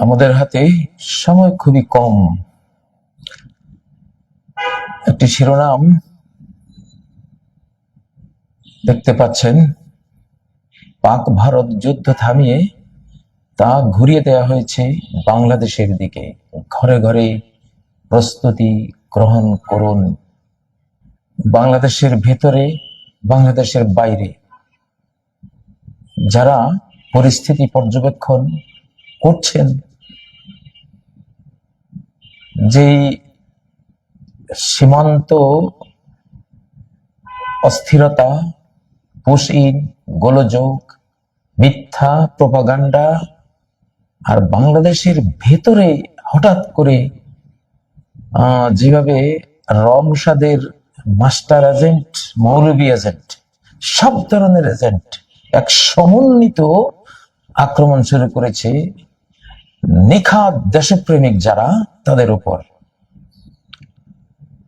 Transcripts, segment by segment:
আমাদের হাতে সময় খুবই কম। একটি শিরোনাম দেখতে পাচ্ছেন। পাক ভারত যুদ্ধ থামিয়ে তা ঘুরিয়ে দেওয়া হয়েছে বাংলাদেশের দিকে। ঘরে ঘরে প্রস্তুতি গ্রহণ করুন। বাংলাদেশের ভেতরে, বাংলাদেশের বাইরে। যারা পরিস্থিতি পর্যবেক্ষণ করছেন যেই সীমান্ত অস্থিরতা পুশইন গোলযোগ, মিথ্যা প্রপাগান্ডা আর বাংলাদেশের ভেতরে হঠাৎ করে যেভাবে রমসাদের মাস্টার এজেন্ট মৌলবী এজেন্ট, সব ধরনের এজেন্ট এক সমন্বিত আক্রমণ শুরু করেছে নিখাত দেশপ্রেমিক যারা, তাদের উপর।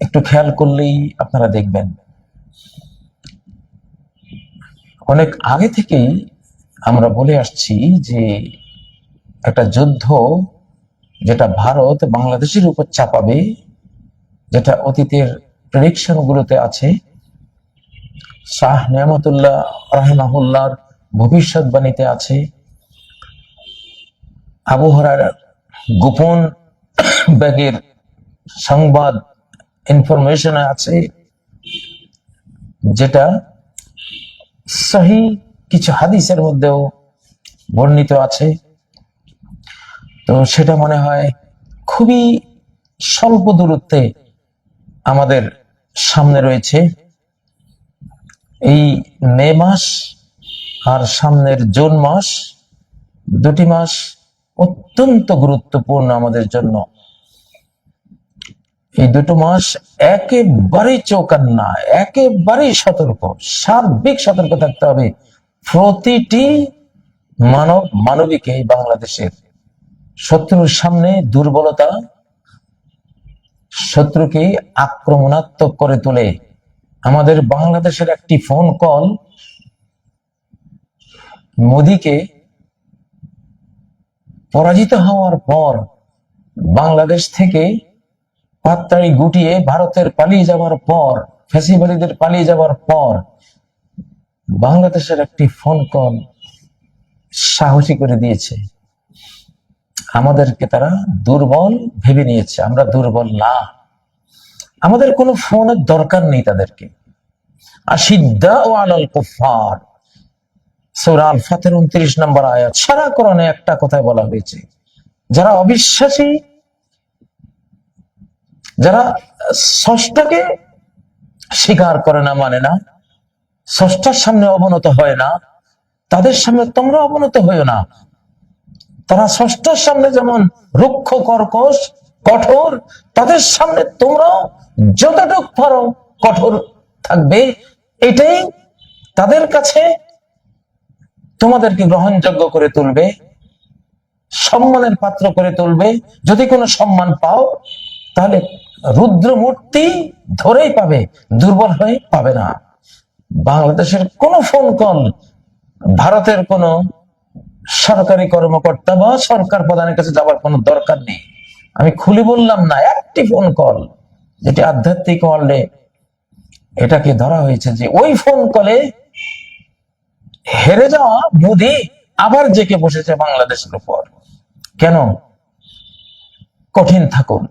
একটু খেয়াল করলেই আপনারা দেখবেন। অনেক আগে থেকেই আমরা বলে আসছি যে, একটা যুদ্ধ যেটা ভারত বাংলাদেশের উপর চাপাবে, যেটা অতীতের প্রেডিকশন গুলোতে আছে, শাহ নিয়ামতুল্লাহ রাহেমাহুল্লাহর ভবিষ্যৎবাণীতে আছে আবহাওয়ার গোপন ব্যাগের সংবাদ ইনফরমেশন আছে, যেটা সহি কিছু হাদিসের মধ্যেও বর্ণিত আছে। তো সেটা মনে হয় খুবই স্বল্প দূরত্বে আমাদের সামনে রয়েছে। এই মে মাস আর সামনের জুন মাস, দুটি মাস অত্যন্ত গুরুত্বপূর্ণ আমাদের জন্য। এই দুটো মাস একেবারে একেবারেই চৌকান্না, একেবারেই সতর্ক, সার্বিক সতর্ক থাকতে হবে প্রতিটি মানব, মানবিকে বাংলাদেশের। শত্রুর সামনে দুর্বলতা, শত্রুকে আক্রমণাত্মক করে তোলে। আমাদের বাংলাদেশের একটি ফোন কল মোদিকে পরাজিত হওয়ার পর বাংলাদেশ থেকে পাত্তাড়ি গুটিয়ে ভারতের পালিয়ে যাওয়ার পর ফ্যাসিবাদীদের পালিয়ে যাওয়ার পর বাংলাদেশের একটি ফোন কল সাহসী করে দিয়েছে। আমাদেরকে তারা দুর্বল ভেবে নিয়েছে। আমরা দুর্বল না। আমাদের কোনো ফোনের দরকার নেই তাদেরকে। আসিদ্দা ও আলাল কুফার সূরা আল ফাতের উনত্রিশ নম্বর আয়াত। সারা কোরআনে একটা কথায় বলা হয়েছে। যারা অবিশ্বাসী, যারা ষষ্ঠকে স্বীকার করে না মানে না ষষ্ঠার সামনে অবনত হয় না, তাদের সামনে তোমরা অবনত হয়েও না। তারা ষষ্ঠর সামনে যেমন রুক্ষ, কর্কশ, কঠোর, তাদের সামনে তোমরাও যতটুক পারো কঠোর থাকবে। এটাই তাদের কাছে তোমাদেরকে গ্রহণযোগ্য করে তুলবে, সম্মানের পাত্র করে তুলবে। যদি কোনো সম্মান পাও, তাহলে রুদ্র মূর্তি ধরেই পাবে, দুর্বল হয়ে পাবে না। বাংলাদেশের কোন ফোন কল ভারতের কোন সরকারি কর্মকর্তা বা সরকার প্রধানের কাছে যাওয়ার কোনো দরকার নেই। আমি খুলে বললাম না, একটি ফোন কল যেটি আধ্যাত্মিক ওয়ার্ল্ডে এটাকে ধরা হয়েছে যে ওই ফোন কলে হেরে যাওয়া মোদি আবার জেকে বসেছে বাংলাদেশের উপর। কেন? কঠিন থাকুন।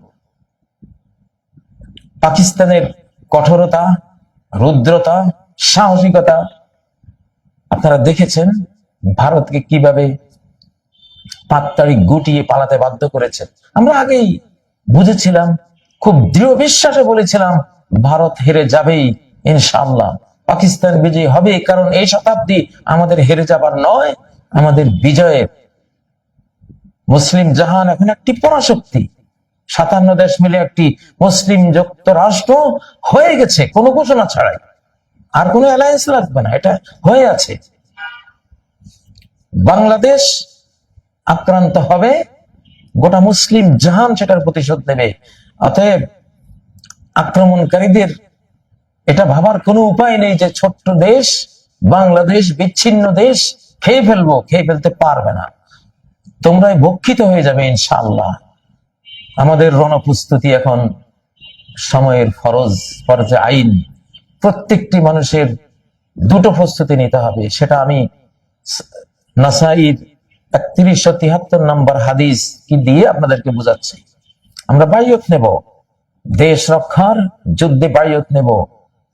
পাকিস্তানের কঠোরতা, রুদ্রতা, সাহসিকতা, আপনারা দেখেছেন ভারতকে কীভাবে পাত্তাড়ি গুটিয়ে পালাতে বাধ্য করেছে। আমরা আগেই বুঝেছিলাম, খুব দৃঢ় বিশ্বাসে বলেছিলাম, ভারত হেরে যাবেই, ইনশাআল্লাহ। পাকিস্তান বিজয়ী হবে, কারণ এই শতাব্দী আমাদের হেরে যাবার নয়, আমাদের বিজয়ের। মুসলিম জাহান এখন একটি পরাশক্তি। সাতান্ন দেশ মিলে একটি মুসলিম যুক্তরাষ্ট্র হয়ে গেছে, কোনো ঘোষণা ছাড়াই। আর কোনো অ্যালায়েন্স লাগবে না, এটা হয়ে আছে। বাংলাদেশ আক্রান্ত হবে, গোটা মুসলিম জাহান সেটার প্রতিশোধ নেবে। অতএব আক্রমণকারীদের এটা ভাবার কোনো উপায় নেই যে ছোট্ট দেশ, বাংলাদেশ, বিচ্ছিন্ন দেশ খেয়ে ফেলব, খেয়ে ফেলতে পারবে না। তোমরাই ভক্ষিত হয়ে যাবে ইনশাআল্লাহ। আমাদের রণপ্রস্তুতি এখন সময়ের ফরজ, ফরজে আইন। প্রত্যেকটি মানুষের দুটো প্রস্তুতি নিতে হবে, সেটা আমি নাসাইর একত্রিশশো তিয়াত্তর নম্বর হাদিস কি দিয়ে আপনাদেরকে বোঝাচ্ছি। আমরা বায়ত নেব, দেশ রক্ষার যুদ্ধে বায়ত নেব।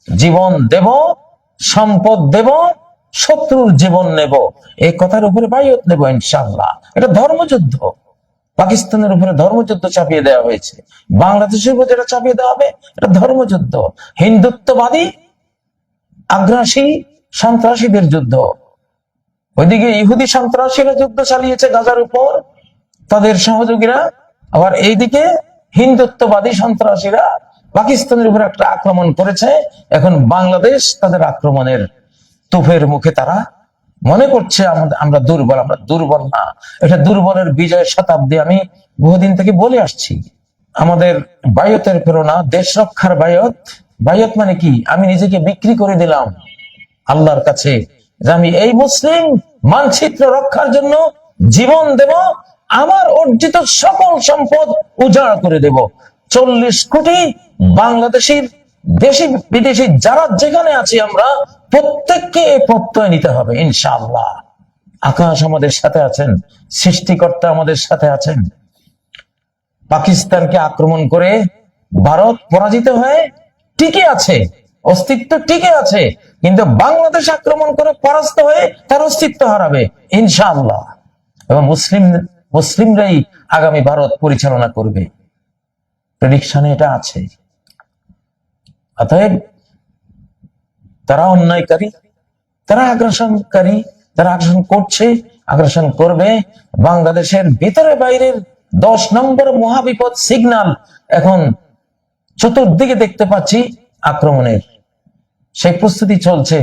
জীবন দেব, সম্পদ দেব, শত্রুর জীবন নেব। এই কথার উপরে বায়ত নেব ইনশাল্লাহ এটা ধর্মযুদ্ধ। পাকিস্তানের উপরে ধর্মযুদ্ধ চাপিয়ে দেওয়া হয়েছে। বাংলাদেশের উপর যেটা চাপিয়ে দেওয়া হবে, এটা ধর্মযুদ্ধ। হিন্দুত্ববাদী, আগ্রাসী সন্ত্রাসীদের যুদ্ধ। ওইদিকে ইহুদি সন্ত্রাসীরা যুদ্ধ চালিয়েছে গাজার উপর। তাদের সহযোগীরা, আবার এইদিকে হিন্দুত্ববাদী সন্ত্রাসীরা পাকিস্তানের উপর একটা আক্রমণ করেছে। এখন বাংলাদেশ তাদের আক্রমণের তুফের মুখে তারা মনে করছে, আমাদের আমরা দুর্বল আমরা দুর্বল না। এটা দুর্বলের বিজয় শতাব্দী আমি বহুদিন থেকে বলে আসছি। আমাদের বায়তের প্রেরণা, দেশ রক্ষার বায়ত। বায়ত মানে কি? আমি নিজেকে বিক্রি করে দিলাম আল্লাহর কাছে যে আমি এই মুসলিম মানচিত্র রক্ষার জন্য জীবন দেব, আমার অর্জিত সকল সম্পদ উজাড় করে দেব। চল্লিশ কোটি বাংলাদেশির দেশি বিদেশি যারা যেখানে আছি আমরা, প্রত্যেককে এই প্রত্যয় নিতে হবে, ইনশাআল্লাহ। আকাশ আমাদের সাথে আছেন, সৃষ্টিকর্তা আমাদের সাথে আছেন। পাকিস্তানকে আক্রমণ করে ভারত পরাজিত হয়ে টিকে আছে, অস্তিত্ব টিকে আছে, কিন্তু বাংলাদেশ আক্রমণ করে পরাস্ত হয়ে তার অস্তিত্ব হারাবে, ইনশাআল্লাহ। এবং মুসলিম, মুসলিমরাই আগামী ভারত পরিচালনা করবে। প্রেডিকশনে এটা আছে। অতএব তারা অন্যায়কারী, তারা আগ্রাসনকারী, তারা আগ্রাসন করছে, আগ্রাসন করবে। বাংলাদেশের ভিতরে বাইরের দশ নম্বর মহাবিপদ সিগন্যাল এখন চতুর্দিকে দেখতে পাচ্ছি আক্রমণের। সেই প্রস্তুতি চলছে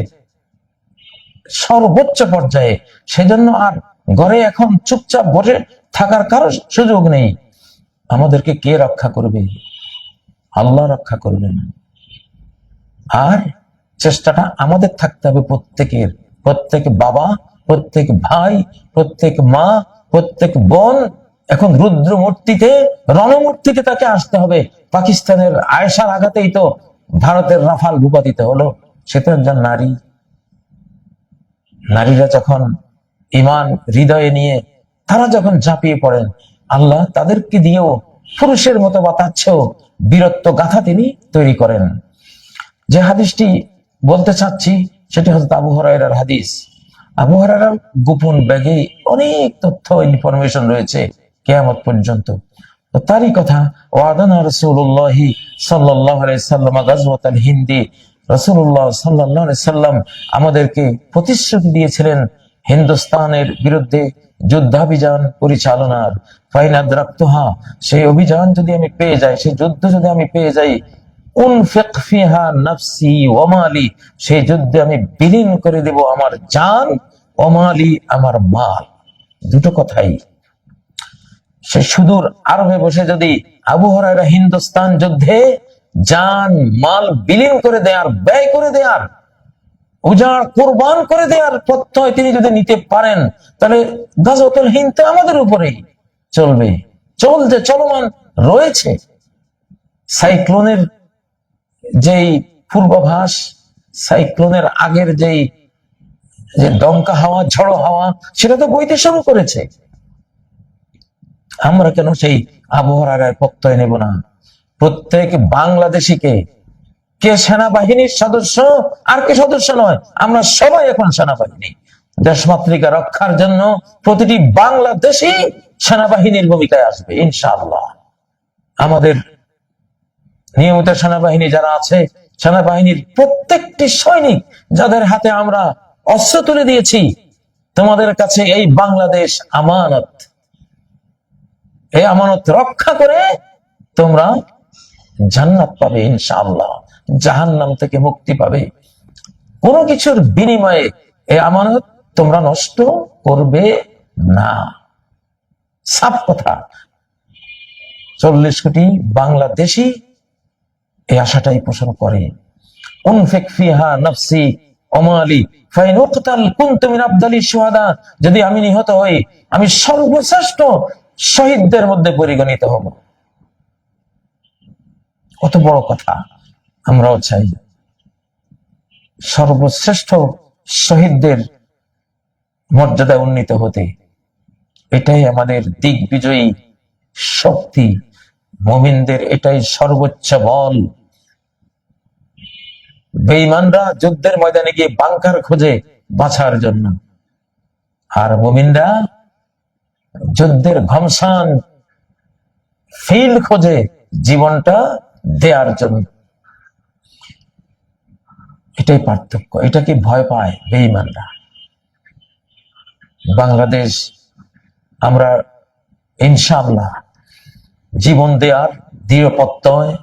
সর্বোচ্চ পর্যায়ে। সেজন্য আর ঘরে এখন চুপচাপ বসে থাকার কারও সুযোগ নেই। আমাদেরকে কে রক্ষা করবে? আল্লাহ রক্ষা করবেন। আর চেষ্টাটা আমাদের থাকতে হবে প্রত্যেকের। প্রত্যেক বাবা, প্রত্যেক ভাই, প্রত্যেক মা, প্রত্যেক বোন, এখন রুদ্র মূর্তিতে রণমূর্তিতে তাকে আসতে হবে। পাকিস্তানের আয়সার আঘাতেই তো ভারতের রাফাল ভূপাতিত হলো। সে তো একজন নারী। নারীরা যখন ইমান হৃদয়ে নিয়ে তারা যখন ঝাঁপিয়ে পড়েন, আল্লাহ তাদেরকে দিয়েও পুরুষের মতো বাতাচ্ছেও বীরত্ব গাথা তিনি তৈরি করেন। যে হাদিসটি বলতে চাচ্ছি, সেটি হচ্ছে আবু হরাইরার হাদিস। আবু হরাইরার গোপন ব্যাগে অনেক তথ্য ইনফরমেশন রয়েছে কেয়ামত পর্যন্ত। তারই কথা, ওয়াদানা রসুল্লাহি সাল্লাহ সাল্লাম গাজওয়াত আল হিন্দি রসুল্লাহ সাল্লাহ সাল্লাম আমাদেরকে প্রতিশ্রুতি দিয়েছিলেন হিন্দুস্তানের বিরুদ্ধে যুদ্ধাভিযান পরিচালনার। ফাইনাদ রাক্তহা, সেই অভিযান যদি আমি পেয়ে যাই, সেই যুদ্ধ যদি আমি পেয়ে যাই সেই যুদ্ধে আমি বিলীন করে দেব আমার জান ওমালি আমার মাল। দুটো কথাই। সে সুদূর আরবে বসে যদি হিন্দুস্তান যুদ্ধে জান, মাল বিলীন করে দেয়ার ব্যয় করে দেয়ার উজাড়, কোরবান করে দেওয়ার প্রত্যয় তিনি যদি নিতে পারেন, তাহলে গাজতুল হিন্দ আমাদের উপরেই চলবে। চলছে চলমান রয়েছে। সাইক্লোনের যেই পূর্বাভাস, সাইক্লোনের আগের যেই, যে দমকা হাওয়া, ঝড়ো হাওয়া, সেটা তো বইতে শুরু করেছে। আমরা কেন সেই আবহাওয়ার প্রত্যয় নেব না? প্রত্যেক বাংলাদেশিকে, কে সেনাবাহিনীর সদস্য আর কে সদস্য নয়, আমরা সবাই এখন সেনাবাহিনী। দেশমাতৃকা রক্ষার জন্য প্রতিটি বাংলাদেশি সেনাবাহিনীর ভূমিকায় আসবে, ইনশাআল্লাহ। আমাদের নিয়মিত সেনাবাহিনী যারা আছে, সেনাবাহিনীর প্রত্যেকটি সৈনিক যাদের হাতে আমরা অস্ত্র তুলে দিয়েছি, তোমাদের কাছে এই বাংলাদেশ আমানত। এই আমানত রক্ষা করে তোমরা জান্নাত পাবে ইনশাআল্লাহ, জাহান্নাম থেকে মুক্তি পাবে। কোনো কিছুর বিনিময়ে এই আমানত তোমরা নষ্ট করবে না। সাফ কথা। চল্লিশ কোটি বাংলাদেশি এই আশাটাই পোষণ করে। উনফেক ফিহা নফসি অমালি ফাইন উকতাল কুনতু মিন আফদালি শুহাদা, যদি আমি নিহত হই, আমি সর্বশ্রেষ্ঠ শহীদদের মধ্যে পরিগণিত হব। কত বড় কথা, আমরাও চাই সর্বশ্রেষ্ঠ শহীদদের মর্যাদায় উন্নীত হতে। এটাই আমাদের দিগ্বিজয়ী শক্তি। মোমিনদের এটাই সর্বোচ্চ বল। বেঈমানরা যুদ্ধের ময়দানে গিয়ে বাংকার খোঁজে বাঁচার জন্য। আর মোমিনরা যুদ্ধের ঘমসান ফিল্ড খোঁজে জীবনটা দেওয়ার জন্য। এটাই পার্থক্য, এটা কি ভয় পায় বেঈমানরা? বাংলাদেশ, আমরা ইনশাআল্লাহ জীবন দেওয়ার দৃঢ় প্রত্যয়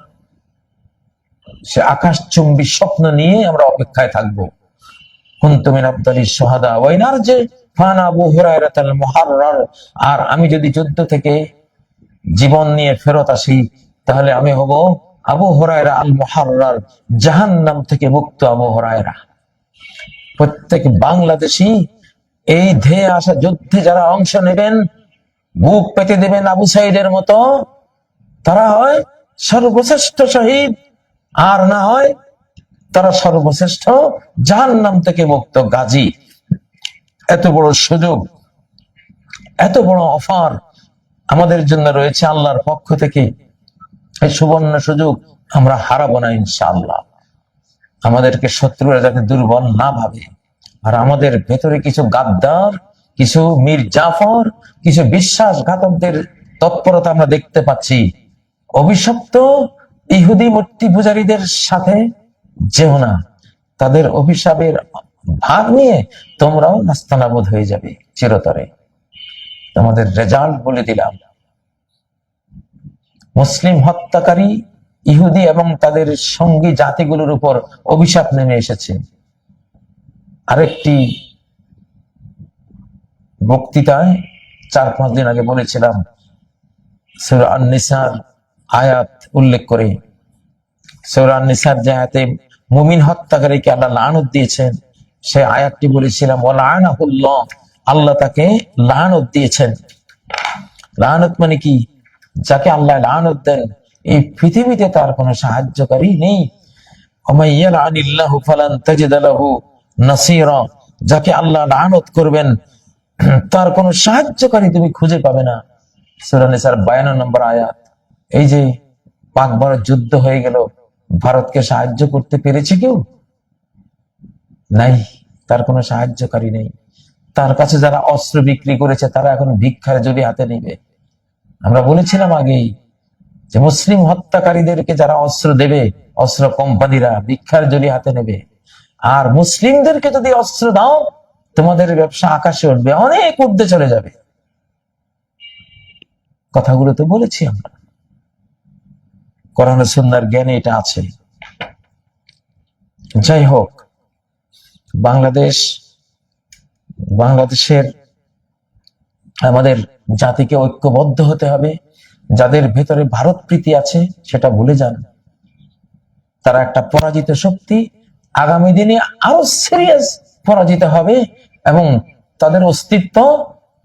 সে আকাশ চুম্বী স্বপ্ন নিয়ে আমরা অপেক্ষায় থাকব। কুন্তমিন আব্দালি সোহাদা ওয়াইনার যে আর আমি যদি যুদ্ধ থেকে জীবন নিয়ে ফেরত আসি, তাহলে আমি হব আবু হরায়রা আল মুহাররার জাহান্নাম থেকে মুক্ত আবু হরায়রা। প্রত্যেক বাংলাদেশি এই ধেয়ে আসা যুদ্ধে যারা অংশ নেবেন, বুক পেতে দেবেন আবু সাইদের মতো, তারা হয় সর্বশ্রেষ্ঠ শহীদ আর না হয় তারা সর্বশ্রেষ্ঠ জাহান নাম থেকে মুক্ত গাজী। এত বড় সুযোগ, এত বড় অফার আমাদের জন্য রয়েছে আল্লাহর পক্ষ থেকে। এই সুবর্ণ সুযোগ আমরা হারাবো না ইনশাআল্লাহ। আমাদেরকে শত্রুরা যাতে দুর্বল না ভাবে। আর আমাদের ভেতরে কিছু গাদ্দার, কিছু মীর জাফর, কিছু বিশ্বাসঘাতকদের তৎপরতা আমরা দেখতে পাচ্ছি। অভিশপ্ত ইহুদি মূর্তি পূজারীদের সাথে যেও না। তাদের অভিশাপের ভাগ নিয়ে তোমরাও নাস্তানাবোধ হয়ে যাবে চিরতরে। তোমাদের রেজাল্ট বলে দিলাম। মুসলিম হত্যাকারী, ইহুদি এবং তাদের সঙ্গী জাতিগুলোর উপর অভিশাপ নেমে এসেছে। আরেকটি বক্তৃতায় চার পাঁচ দিন আগে বলেছিলাম আয়াত উল্লেখ করে। মুমিন হত্যাকারীকে আল্লাহ লানত দিয়েছেন, সে আয়াতটি বলেছিলাম ও আল্লাহ তাকে লানত দিয়েছেন। লানত মানে কি? যাকে আল্লাহ লানত দেন। এই পৃথিবীতে তার কোনো সাহায্যকারী নেই। যাকে আল্লাহ লানত করবেন, তার কোনো সাহায্যকারী তুমি খুঁজে পাবে না। সূরা নিসার 52 নম্বর আয়াত। এই যে পাক ভারত যুদ্ধ হয়ে গেল, ভারতকে সাহায্য করতে পেরেছে কেউ? নাই, তার কোনো সাহায্যকারী নেই। তার কাছে যারা অস্ত্র বিক্রি করেছে, তারা এখন ভিক্ষার জড়ি হাতে নেবে। আমরা বলেছিলাম আগেই যে মুসলিম হত্যাকারীদেরকে যারা অস্ত্র দেবে, অস্ত্র কোম্পানিরা ভিক্ষার জড়ি হাতে নেবে। আর মুসলিমদেরকে যদি অস্ত্র দাও, তোমাদের ব্যবসা আকাশে উঠবে, অনেক ঊর্ধ্বে চলে যাবে। কথাগুলো তো বলেছি আমরা। কোরআন সুন্নার জ্ঞানে এটা আছে। যাই হোক বাংলাদেশ, বাংলাদেশের আমাদের জাতিকে ঐক্যবদ্ধ হতে হবে। যাদের ভেতরে ভারত প্রীতি আছে, সেটা ভুলে যান। তারা একটা পরাজিত শক্তি আগামী দিনে আরও সিরিয়াস পরাজিত হবে এবং তাদের অস্তিত্ব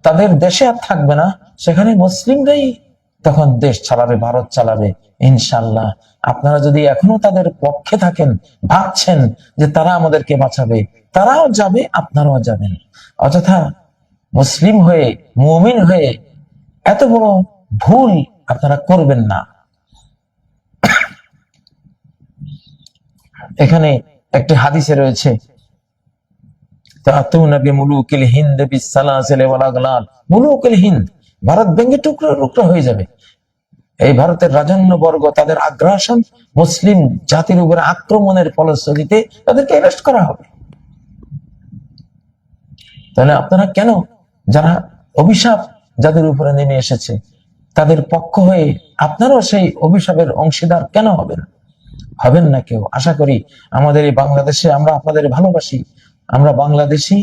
তাদের দেশে আর থাকবে না। সেখানে মুসলিমরাই তখন দেশ চালাবে, ভারত চালাবে, ইনশাল্লাহ। আপনারা যদি এখনও তাদের পক্ষে থাকেন, ভাবছেন যে তারা আমাদেরকে বাঁচাবে, তারাও যাবে, আপনারাও যাবেন। অযথা মুসলিম হয়ে, মুমিন হয়ে এত বড় ভুল আপনারা করবেন না। এখানে একটি হাদিসে রয়েছে ভারত ভেঙে টুকরো টুকরো হয়ে যাবে। এই ভারতের রাজন্য বর্গ, তাদের আগ্রাসন, মুসলিম জাতির উপরে আক্রমণের ফলশ্রুতিতে তাদেরকে অ্যারেস্ট করা হবে। তাহলে আপনারা কেন যারা অভিশাপ যাদের উপরে নেমে এসেছে, তাদের পক্ষ হয়ে আপনারাও সেই অভিশাপের অংশীদার কেন হবেন? হবেন না কেউ। আশা করি আমাদের এই বাংলাদেশে আমরা আপনাদের ভালোবাসি। আমরা বাংলাদেশি,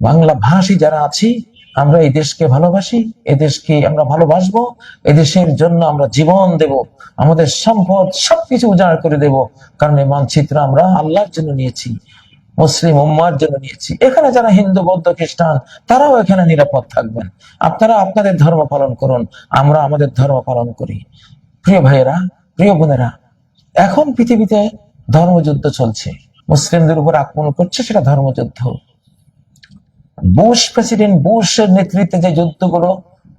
বাংলা ভাষী যারা আছি আমরা এই দেশকে ভালোবাসি এ দেশকে আমরা ভালোবাসবো এদেশের জন্য আমরা জীবন দেব, আমাদের সম্পদ সবকিছু উজাড় করে দেব। কারণ এই মানচিত্র আমরা আল্লাহর জন্য নিয়েছি, মুসলিম উম্মার জন্য নিয়েছি। এখানে যারা হিন্দু, বৌদ্ধ, খ্রিস্টান, তারাও এখানে নিরাপদ থাকবেন। আপনারা আপনাদের ধর্ম পালন করুন, আমরা আমাদের ধর্ম পালন করি। প্রিয় ভাইয়েরা, প্রিয় বোনেরা, এখন পৃথিবীতে ধর্মযুদ্ধ চলছে। মুসলিমদের উপর আক্রমণ করছে, সেটা ধর্মযুদ্ধ। বুশ প্রেসিডেন্ট বুশের নেতৃত্বে যে যুদ্ধগুলো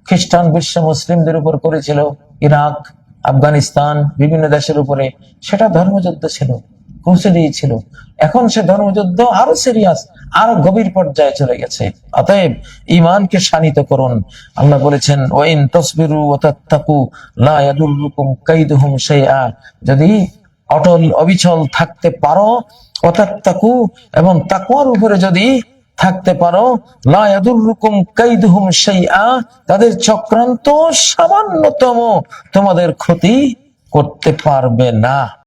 খ্রিস্টান বিশ্ব মুসলিমদের উপর করেছিল, ইরাক, আফগানিস্তান, বিভিন্ন দেশের উপরে, সেটা ধর্মযুদ্ধ ছিল ছিল। এখন সে ধর্মযুদ্ধ আরও সিরিয়াস আরও গভীর পর্যায়ে চলে গেছে। অতএব ইমানকে শানিত করুন। আল্লাহ বলেছেন, ওয়াইন তসবিরু ওয়া তাত্তাকু, লা ইয়াদুররুকুম কাইদুহুম শাইআ। যদি অটল, অবিচল থাকতে পারো অতাত্তাকু এবং তাকওয়ার উপরে যদি থাকতে পারো। তাদের চক্রান্ত সামান্যতম। তোমাদের ক্ষতি করতে পারবে না।